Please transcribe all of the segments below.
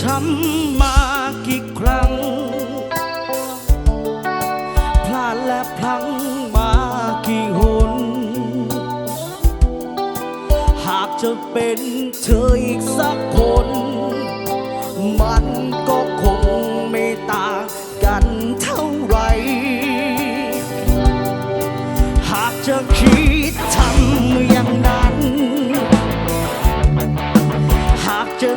ช้ำมากี่ครั้ง พลาดและพลั้งมากี่หน หากจะเป็นเธออีกสักคน มันก็คงไม่ต่างกันเท่าไร หากจะคิดทำอย่างนั้น หากจะ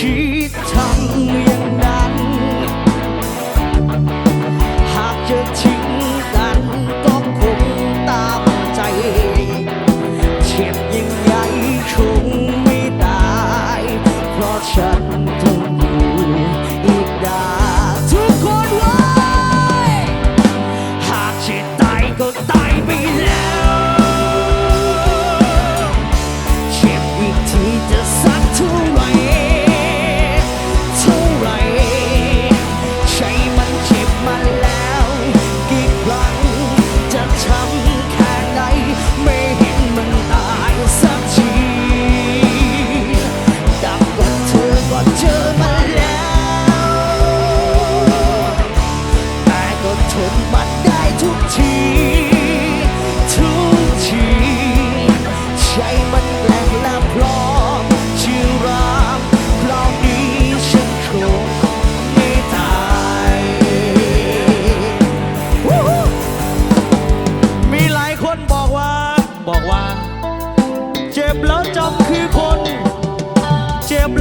ที่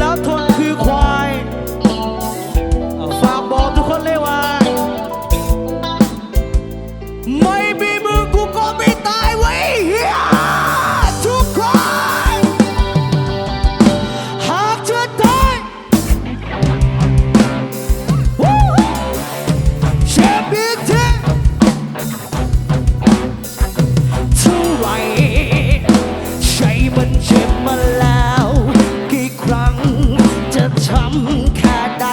out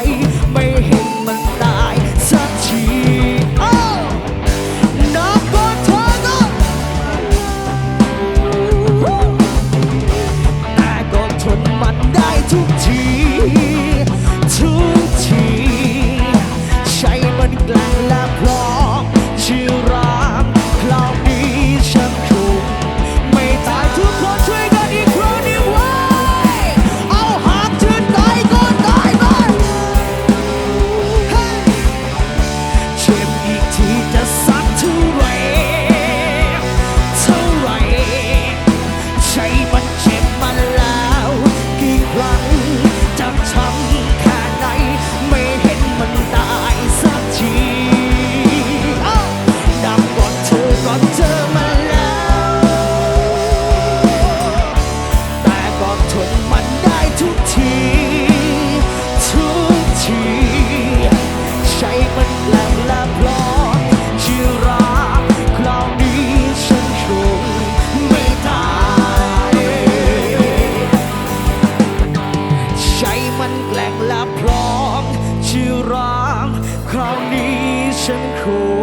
i bye. 好，你辛苦。